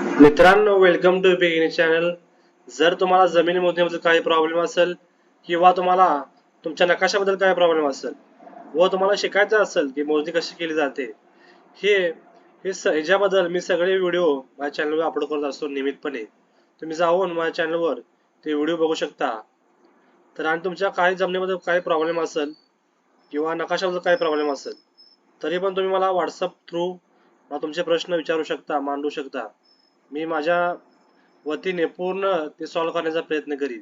मित्रांनो welcome to begin channel जर तुम्हाला जमीन मोजणीबद्दल काही प्रॉब्लेम असेल किंवा तुम्हाला तुमच्या नकाशाबद्दल काही प्रॉब्लेम असेल व तुम्हाला शिकायचं असेल की मोजणी कशी केली जाते हे हे ह्याच्याबद्दल मी सगळे व्हिडिओ माझ्या चॅनलवर अपलोड करत असतो नियमितपणे. तुम्ही जाऊन माझ्या चॅनलवर ते व्हिडिओ बघू शकता. तर आणि तुमच्या काही जमिनीबद्दल काही प्रॉब्लेम असेल किंवा नकाशाबद्दल काही प्रॉब्लेम असेल तरी पण तुम्ही मला व्हॉट्सअप थ्रू तुमचे प्रश्न विचारू शकता मांडू शकता. मी माझ्या वतीने पूर्ण ते सॉल्व्ह करण्याचा प्रयत्न करीन.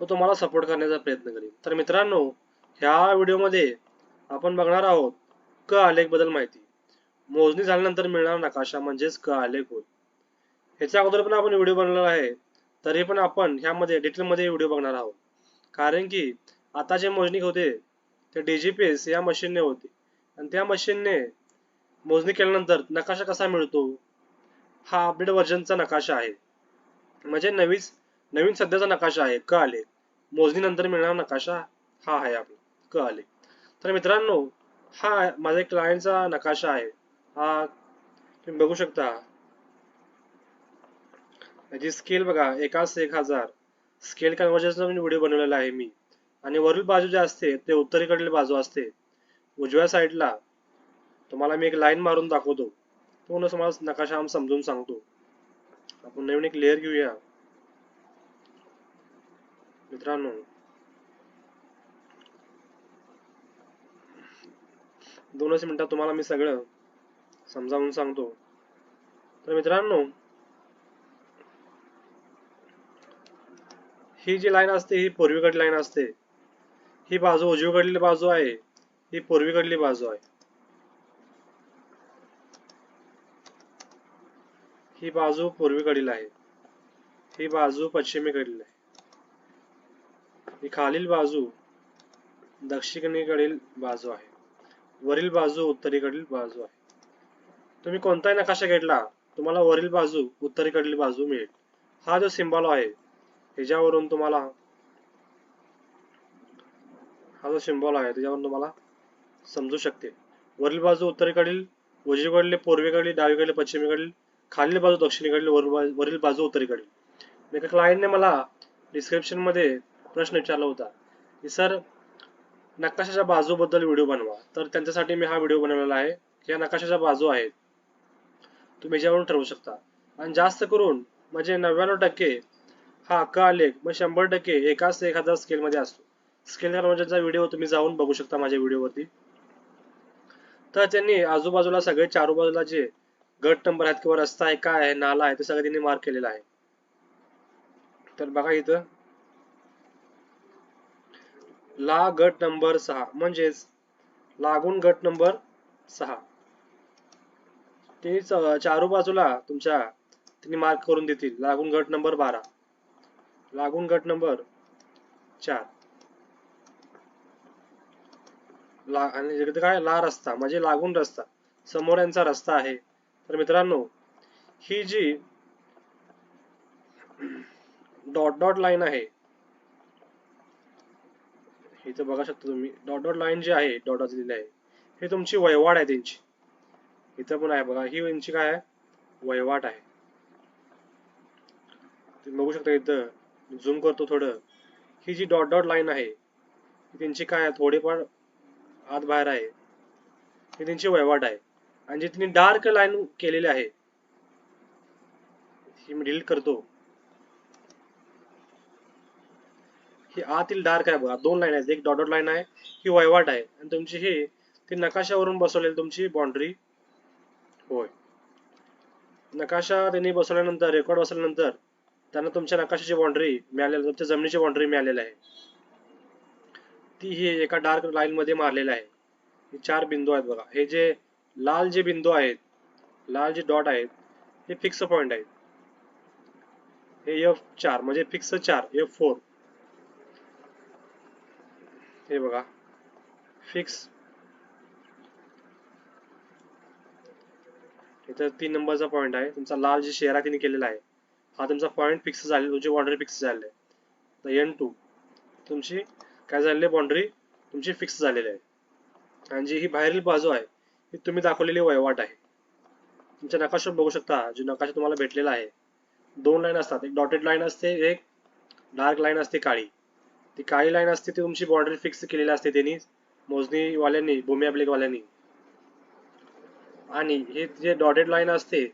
व तुम्हाला सपोर्ट करण्याचा प्रयत्न करीन. तर मित्रांनो ह्या व्हिडिओमध्ये आपण बघणार आहोत क आलेखबद्दल माहिती. मोजणी झाल्यानंतर मिळणार नकाशा म्हणजेच क आलेख होय. ह्याच्या अगोदर पण आपण व्हिडिओ बनवलेला आहे. तरी पण आपण ह्यामध्ये डिटेलमध्ये व्हिडिओ बघणार आहोत. कारण की आता जे मोजणी होते ते डीजीपीएस या मशीनने होते. आणि त्या मशीनने मोजणी केल्यानंतर नकाशा कसा मिळतो? हा अपडेट व्हर्जनचा नकाशा आहे. म्हणजे नवीन नवीन सध्याचा नकाशा आहे. क आले मोजणीनंतर मिळणारा नकाशा हा आहे आपला. क आले तर मित्रांनो हा माझ्या क्लायंटचा नकाशा आहे. हा तुम्ही बघू शकता. म्हणजे याची स्केल बघा एकाच एक हजार. स्केल कन्व्हर्जनचा व्हिडिओ बनवलेला आहे मी. आणि वरील बाजू जे असते ते उत्तरेकडील बाजू असते. उजव्या साईडला तुम्हाला मी एक लाईन मारून दाखवतो. पूर्ण समाज नकाशा आम समजून सांगतो. आपण नवीन एक लेअर घेऊया. मित्रांनो. दोनच मिनिटात तुम्हाला मी सगळं समजावून सांगतो. तर मित्रांनो ही जी लाईन असते ही पूर्वीकडली लाईन असते. ही बाजू उजवीकडली बाजू आहे ही पूर्वीकडली बाजू आहे. ही बाजू पूर्वेकडील आहे. ही बाजू पश्चिमेकडील आहे. ही खालील बाजू दक्षिणेकडील बाजू आहे. वरील बाजू उत्तरेकडील बाजू आहे. तुम्ही कोणताही नकाशा घेतला तुम्हाला वरील बाजू उत्तरेकडील बाजू मिळेल. हा जो सिम्बॉल आहे ह्याच्यावरून तुम्हाला हा जो सिम्बॉल आहे त्याच्यावरून तुम्हाला समजू शकते. वरील बाजू उत्तरेकडील उजवीकडले पूर्वेकडील डावीकडले पश्चिमेकडील खालील बाजू दक्षिणेकडील वर- वरील बाजू उत्तरेकडील. एका क्लायंटने मला डिस्क्रिप्शनमध्ये प्रश्न विचारला होता की सर नकाशाच्या बाजूबद्दल व्हिडिओ बनवा. तर त्यांच्यासाठी मी हा व्हिडिओ बनवलेला आहे की या नकाशाच्या बाजू आहेत. तुम्ही याच्यावरून ठरवू शकता. आणि जास्त करून म्हणजे नव्याण्णव टक्के हा अक्का आलेख मग म्हणजे शंभर टक्के एकाच एक हजार स्केल मध्ये असतो. स्केल कन्व्हर्जनचा व्हिडिओ तुम्ही जाऊन बघू शकता माझ्या व्हिडिओवरती तर त्यांनी आजूबाजूला सगळे चारू बाजूला जे गट नंबर आहेत किंवा रस्ता आहे काय आहे नाला आहे ते सगळं त्यांनी मार्क केलेलं आहे. तर बघा इथं. ला गट नंबर सहा म्हणजेच लागून गट नंबर सहा. ते चारू बाजूला तुमच्या त्यांनी मार्क करून देतील. लागून गट नंबर बारा. लागून गट नंबर चार. ला आणि काय? ला रस्ता म्हणजे लागून रस्ता. समोर यांचा रस्ता आहे. तर मित्रांनो ही जी डॉट डॉट लाईन आहे इथं बघा शकता तुम्ही डॉट डॉट लाईन जी आहे डॉट डॉट दिलेली आहे हे तुमची वहिवाट आहे त्यांची. इथं पण आहे बघा ही यांची काय आहे? वयवाट आहे. तुम्ही बघू शकता इथं झूम करतो थोडं. ही जी डॉट डॉट लाईन आहे त्यांची काय आहे? थोडीफार आत बाहेर आहे. ही त्यांची वयवाट आहे. आणि जे तिने डार्क लाईन केलेली आहे ही मी डिलीट करतो. ही आतील डार्क आहे बघा दोन लाईन आहेत. एक डॉट लाईन आहे ही वयवाट आहे. आणि तुमची ही ती नकाशावरून बसवलेली तुमची बाउंड्री होय. नकाशा त्यांनी बसवल्यानंतर रेकॉर्ड बसवल्यानंतर त्यांना तुमच्या नकाशाची बाउंड्री मिळालेली तुमच्या जमिनीची बाउंड्री मिळालेली आहे. ती ही एका डार्क लाईन मध्ये मारलेली आहे. चार बिंदू आहेत बघा. हे जे लाल जे बिंदू आहेत लाल जे डॉट आहेत हे फिक्स पॉइंट आहेत. हे एफ चार म्हणजे फिक्स चार एफ फोर. हे बघा. फिक्स. इथं तीन नंबरचा पॉइंट आहे. तुमचा लाल जे शेरा तिने केलेला आहे हा तुमचा पॉइंट फिक्स झाले तुमची बाउंड्री फिक्स झालेली आहे. तर एन टू तुमची काय झालेली बाउंड्री तुमची फिक्स झालेली आहे. आणि जी ही बाहेरील बाजू आहे ही तुम्ही दाखवलेली वयवाट आहे. तुमच्या नकाशात बघू शकता जो नकाशा तुम्हाला भेटलेला आहे. दोन लाईन असतात. एक डॉटेड लाईन असते एक डार्क लाईन असते काळी. ती काळी लाईन असते ती तुमची बॉर्डर फिक्स केलेली असते त्यांनी मोजणीवाल्यांनी भूमी अभिलेखवाल्यांनी. आणि हे जे डॉटेड लाईन असते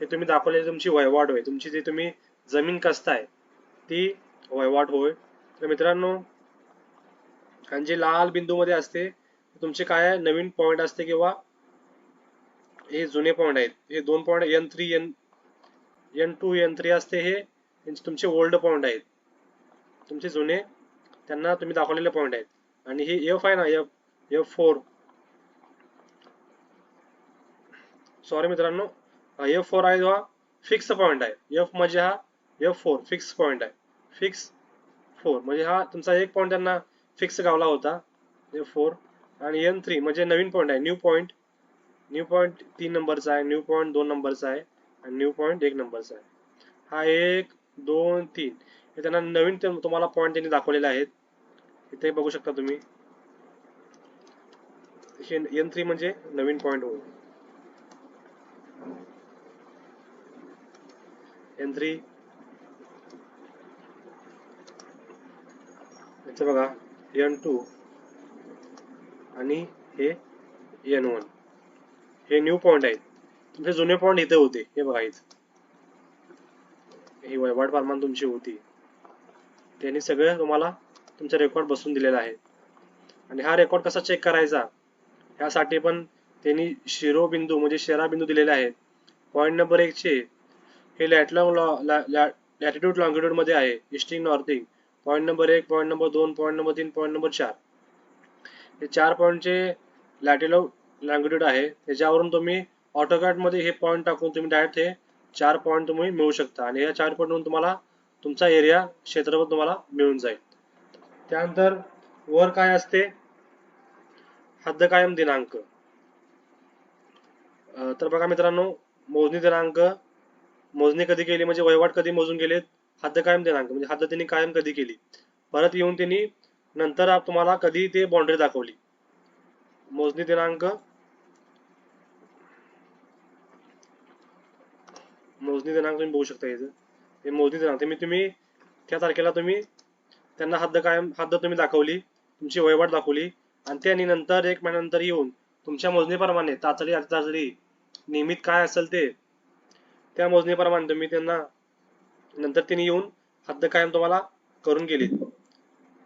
ते तुम्ही दाखवलेली तुमची वयवाट होय. तुमची जी तुम्ही जमीन कसताय ती वयवाट होय. तर मित्रांनो आणि जे लाल बिंदू मध्ये असते तुमचे काय नवीन पॉईंट असते किंवा हे जुने पॉइंट आहेत. हे दोन point N three N N two N three असते हे. तुमचे ओल्ड पॉइंट आहेत. तुमचे जुने त्यांना तुम्ही दाखवलेले पॉइंट आहेत. आणि हे एफ आहे ना एफ एफ फोर सॉरी मित्रांनो एफ फोर आहे हा फिक्स पॉइंट आहे. एफ म्हणजे हा एफ फोर फिक्स पॉइंट आहे. फिक्स फोर म्हणजे हा तुमचा एक पॉइंट त्यांना फिक्स गावला होता. एफ फोर आणि एन थ्री म्हणजे नवीन पॉइंट आहे. न्यू पॉइंट न्यू पॉइंट तीन नंबरचा आहे न्यू पॉइंट दोन नंबरचा आहे आणि न्यू पॉइंट एक नंबरचा आहे. हा एक दोन तीन. हे त्यांना नवीन तुम्हाला पॉइंट त्यांनी दाखवलेले आहेत. इथे बघू शकता तुम्ही. हे एन थ्री म्हणजे नवीन पॉइंट होईल एन थ्री इथे बघा एन टू आणि हे एन वन हे न्यू पॉइंट आहेत. तुमचे जुने पॉइंट इथे होते. हे बघा इथे. ही वैवाट प्रमाण तुमची होती. त्यांनी सगळं तुम्हाला तुमचा रेकॉर्ड बसून दिलेला आहे. आणि हा रेकॉर्ड कसा चेक करायचा? ह्यासाठी पण त्यांनी शिरोबिंदू म्हणजे शेरा बिंदू दिलेले आहेत. पॉईंट नंबर एकचे हे लॅटलॉंग लॅटिट्यूड लॉंगिट्यूडमध्ये आहे. इस्टिंग नॉर्थिंग पॉईंट नंबर एक पॉईंट नंबर दोन पॉईंट नंबर तीन पॉईंट नंबर चार. हे चार पॉईंटचे लॅटिलो लॉंगिट्यूड आहे. त्याच्यावरून तुम्ही ऑटोकॅटमध्ये हे पॉईंट टाकून तुम्ही डायरेक्ट हे चार पॉईंट तुम्ही मिळू शकता. आणि या चार पॉईंट तुम्हाला तुमचा एरिया क्षेत्रफळ तुम्हाला मिळून जाईल. त्यानंतर वर काय असते? हद्द कायम दिनांक. तर बघा मित्रांनो मोजणी दिनांक मोजणी कधी केली? म्हणजे वहिवाट कधी मोजून गेलेत? हद्द कायम दिनांक. म्हणजे हद्द त्यांनी कायम कधी केली? परत येऊन त्यांनी नंतर तुम्हाला कधी ते बाउंड्री दाखवली? मोजणी दिनांक. मोजणी दिनांक तुम्ही बघू शकता इथं. हे मोजणी दिनांक. तुम्ही तुम्ही त्या तारखेला तुम्ही त्यांना हद्द कायम हद्द तुम्ही दाखवली तुमची वयवाट दाखवली आणि त्यांनी नंतर एक महिन्यानंतर येऊन तुमच्या मोजणीप्रमाणे तातडी अति तातडी नियमित काय असेल ते त्या मोजणीप्रमाणे तुम्ही त्यांना नंतर त्यांनी येऊन हद्द कायम तुम्हाला करून गेली.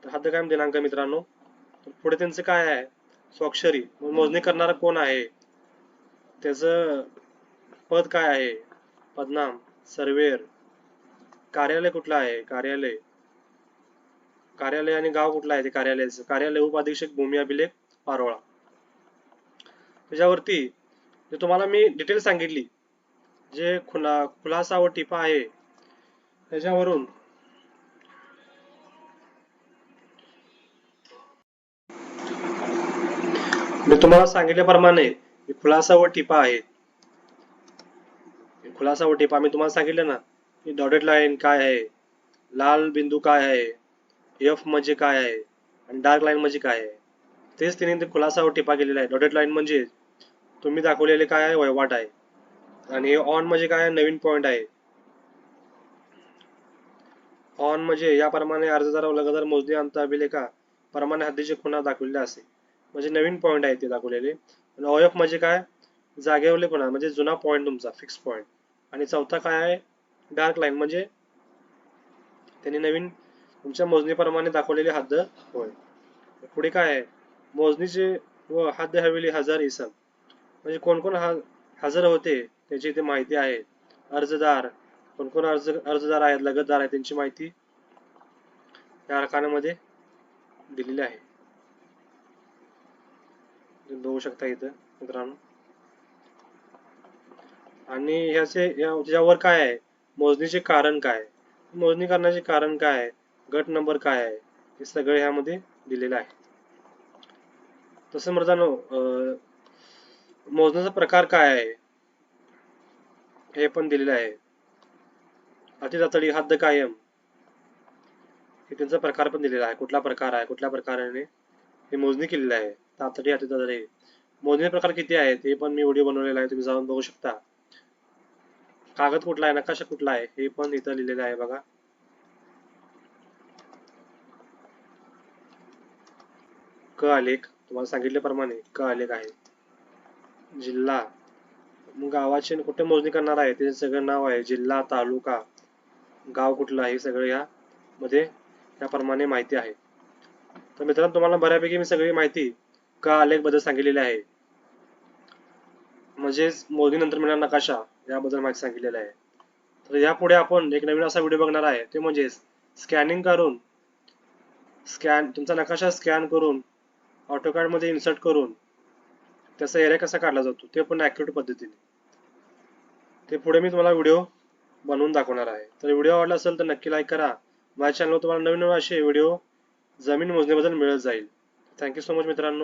तर हद्द कायम दिनांक मित्रांनो पुढे त्यांचं काय आहे? स्वाक्षरी. मोजणी करणारा कोण आहे? त्याचं पद काय आहे? पदनाम. सर्वेअर. कार्यालय कुठलं आहे? कार्यालय. कार्यालय आणि गाव कुठलं आहे ते कार्यालयाचं? कार्यालय उपाधीक्षक भूमी अभिलेख पारोळा. त्याच्यावरती जे तुम्हाला मी डिटेल सांगितली जे खुला खुलासा व टिपा आहे त्याच्यावरून तुम्हाला सांगितल्याप्रमाणे खुलासा व टिपा आहे. खुलासा व टिपा मी तुम्हाला सांगितलं ना की डॉटेड लाईन काय आहे? लाल बिंदू काय आहे? एफ म्हणजे काय आहे? आणि डार्क लाईन म्हणजे काय आहे? तेच तिने ते खुलासा व टिपा केलेला आहे. डॉटेड लाईन म्हणजे तुम्ही दाखवलेले काय आहे? वहिवाट आहे. आणि ऑन म्हणजे काय आहे? नवीन पॉइंट आहे. ऑन म्हणजे याप्रमाणे अर्जदार व लगदार मोजणी अंत अभिलेखा प्रमाणे हद्दीचे खुणा दाखवलेले असे म्हणजे नवीन पॉईंट आहे ते दाखवलेले. आणि ऑफ म्हणजे काय? जागेवरले म्हणजे जुना पॉईंट तुमचा फिक्स पॉईंट आणि चौथा काय आहे? डार्क लाईन म्हणजे त्यांनी नवीन तुमच्या मोजणीप्रमाणे दाखवलेली हद्द होय. पुढे काय आहे? मोजणीचे व हद्द हवेली हजार इसम. म्हणजे कोण कोण हा हजर होते त्याची इथे माहिती आहे. अर्जदार. कोण कोण अर्ज अर्जदार आहेत लगतदार आहेत त्यांची माहिती या रकान्यामध्ये दिलेली आहे. बघू शकता इथं मित्रांनो. आणि ह्याचे या- काय आहे? मोजणीचे कारण काय मोजणी करण्याचे कारण काय आहे? गट नंबर काय आहे? हे सगळे ह्यामध्ये दिलेलं आहे तसं मित्रांनो मोजण्याचा प्रकार काय आहे? हे पण दिलेलं आहे. अतितातडी हद्द कायम. हे त्यांचा प्रकार पण दिलेला आहे. कुठला प्रकार आहे? कुठल्या प्रकाराने हे मोजणी केलेली आहे? तातडी अतितातडी मोजणी प्रकार किती आहेत? हे पण मी व्हिडिओ बनवलेला आहे तुम्ही जाऊन बघू शकता. कागद कुठला आहे? नकाशा कुठला आहे? हे पण इथं लिहिलेलं आहे बघा. क आलेख. तुम्हाला सांगितल्याप्रमाणे क आलेख आहे. जिल्हा. मग गावाची कुठे मोजणी करणार आहे? त्याचे सगळं नाव आहे. जिल्हा तालुका. गाव कुठलं आहे? हे सगळं या मध्ये त्याप्रमाणे माहिती आहे. तर मित्रांनो तुम्हाला बऱ्यापैकी मी सगळी माहिती का आलेखबद्दल आहे? म्हणजेच मोदीनंतर मिळणार नकाशा याबद्दल माहिती सांगितलेली आहे. तर यापुढे आपण एक नवीन असा व्हिडिओ बघणार आहे. ते म्हणजे स्कॅनिंग करून स्कॅन तुमचा नकाशा स्कॅन करून AutoCAD मध्ये इन्सर्ट करून त्याचा एरिया कसा काढला जातो ते पण ॲक्युरेट पद्धतीने. ते पुढे मी तुम्हाला व्हिडिओ बनवून दाखवणार आहे. तर व्हिडिओ आवडला असेल तर नक्की लाईक करा. माझ्या चॅनलवर तुम्हाला नवीन नवीन असे व्हिडिओ जमीन मोजणीबद्दल मिळत जाईल. थँक्यू सो मच मित्रांनो.